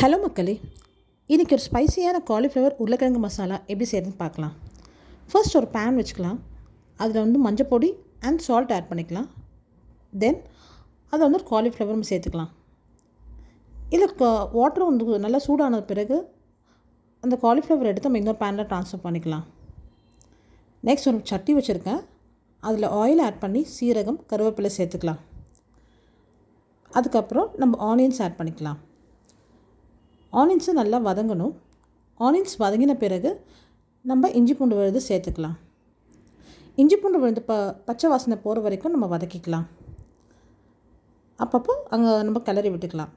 Hello மக்களே இன்றைக்கி ஒரு ஸ்பைசியான காலிஃப்ளவர் உருளைக்கிழங்கு மசாலா எப்படி செய்யறதுன்னு பார்க்கலாம். ஃபர்ஸ்ட் ஒரு பேன் வச்சுக்கலாம். அதில் வந்து மஞ்சள் பொடி அண்ட் சால்ட் ஆட் பண்ணிக்கலாம். தென் அதை வந்து ஒரு காலிஃப்ளவர் சேர்த்துக்கலாம். இதில் வாட்டர் வந்து நல்லா சூடான பிறகு அந்த காலிஃப்ளவர் எடுத்து நம்ம இன்னொரு பேனில் ட்ரான்ஸ்ஃபர் பண்ணிக்கலாம். நெக்ஸ்ட் ஒரு சட்டி வச்சுருக்கேன். அதில் ஆயில் ஆட் பண்ணி சீரகம் கருவேப்பிலை சேர்த்துக்கலாம். அதுக்கப்புறம் நம்ம ஆனியன்ஸ் ஆட் பண்ணிக்கலாம். ஆனியன்ஸை நல்லா வதங்கணும். ஆனியன்ஸ் வதங்கின பிறகு நம்ம இஞ்சி பூண்டு விழுது சேர்த்துக்கலாம். இஞ்சி பூண்டு விழுந்து ப பச்சை வாசனை போகிற வரைக்கும் நம்ம வதக்கிக்கலாம். அப்பப்போ அங்கே நம்ம கிளறி விட்டுக்கலாம்.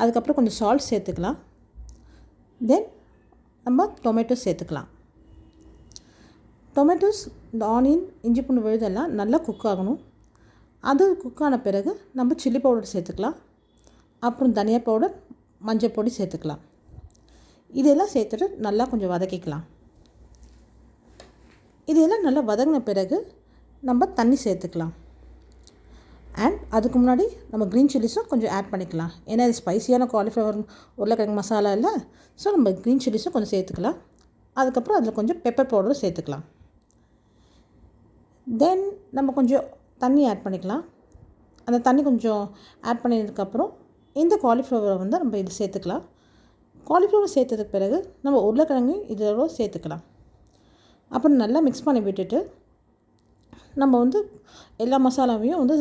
அதுக்கப்புறம் கொஞ்சம் சால்ட் சேர்த்துக்கலாம். தென் நம்ம டொமேட்டோ சேர்த்துக்கலாம். டொமேட்டோஸ் இந்த ஆனியன் இஞ்சி பூண்டு விழுதெல்லாம் நல்லா குக் ஆகணும். அது குக் ஆன பிறகு நம்ம சில்லி பவுடர் சேர்த்துக்கலாம். அப்புறம் தனியா பவுடர் மஞ்சள் பொடி சேர்த்துக்கலாம். இதெல்லாம் சேர்த்துட்டு நல்லா கொஞ்சம் வதக்கிக்கலாம். இதெல்லாம் நல்லா வதங்கின பிறகு நம்ம தண்ணி சேர்த்துக்கலாம். அண்ட் அதுக்கு முன்னாடி நம்ம க்ரீன் சில்லிஸும் கொஞ்சம் ஆட் பண்ணிக்கலாம். ஏன்னா இது ஸ்பைசியான காலிஃப்ளவர் உருளைக்கிழங்கு மசாலா இல்லை ஸோ நம்ம க்ரீன் சில்லிஸும் கொஞ்சம் சேர்த்துக்கலாம். அதுக்கப்புறம் அதில் கொஞ்சம் பெப்பர் பவுடரும் சேர்த்துக்கலாம். தென் நம்ம கொஞ்சம் தண்ணி ஆட் பண்ணிக்கலாம். அந்த தண்ணி கொஞ்சம் ஆட் பண்ணினதுக்கப்புறம் இந்த காலிஃப்ளவரை வந்து நம்ம இது சேர்த்துக்கலாம். காலிஃப்ளவர் சேர்த்ததுக்கு பிறகு நம்ம உருளைக்கிழங்கு இதோட சேர்த்துக்கலாம். அப்புறம் நல்லா மிக்ஸ் பண்ணி விட்டுட்டு நம்ம வந்து எல்லா மசாலாவையும் வந்து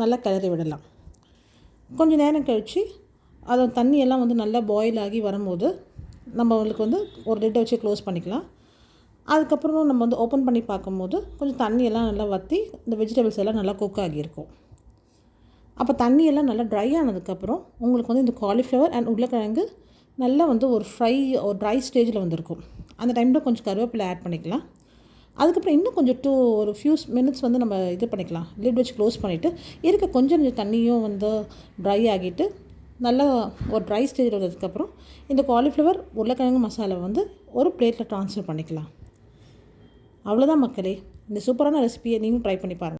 நல்லா கிளறி விடலாம். கொஞ்சம் நேரம் கழித்து அதை தண்ணியெல்லாம் வந்து நல்லா பாயில் ஆகி வரும்போது நம்ம வந்து ஒரு லிட்டை வச்சு க்ளோஸ் பண்ணிக்கலாம். அதுக்கப்புறம் நம்ம வந்து ஓப்பன் பண்ணி பார்க்கும்போது கொஞ்சம் தண்ணியெல்லாம் நல்லா வற்றி இந்த வெஜிடபிள்ஸ் எல்லாம் நல்லா குக் ஆகியிருக்கும். அப்போ தண்ணியெல்லாம் நல்லா ட்ரை ஆனதுக்கப்புறம் உங்களுக்கு வந்து இந்த காலிஃப்ளவர் அண்ட் உருளைக்கிழங்கு நல்லா வந்து ஒரு ஃப்ரை ஒரு ட்ரை ஸ்டேஜில் வந்திருக்கும். அந்த டைமில் கொஞ்சம் கருவேப்பிலை ஆட் பண்ணிக்கலாம். அதுக்கப்புறம் இன்னும் கொஞ்சம் டூ ஒரு ஃபியூ மினிட்ஸ் வந்து நம்ம இது பண்ணிக்கலாம். லிட் வச்சு க்ளோஸ் பண்ணிவிட்டு இருக்க கொஞ்சம் கொஞ்சம் தண்ணியும் வந்து ட்ரை ஆகிட்டு நல்லா ஒரு ட்ரை ஸ்டேஜில் வந்ததுக்கப்புறம் இந்த காலிஃப்ளவர் உருளைக்கிழங்கு மசாலா வந்து ஒரு பிளேட்டில் ட்ரான்ஸ்ஃபர் பண்ணிக்கலாம். அவ்வளோதான் மக்களே. இந்த சூப்பரான ரெசிபியை நீங்களும் ட்ரை பண்ணி பாருங்கள்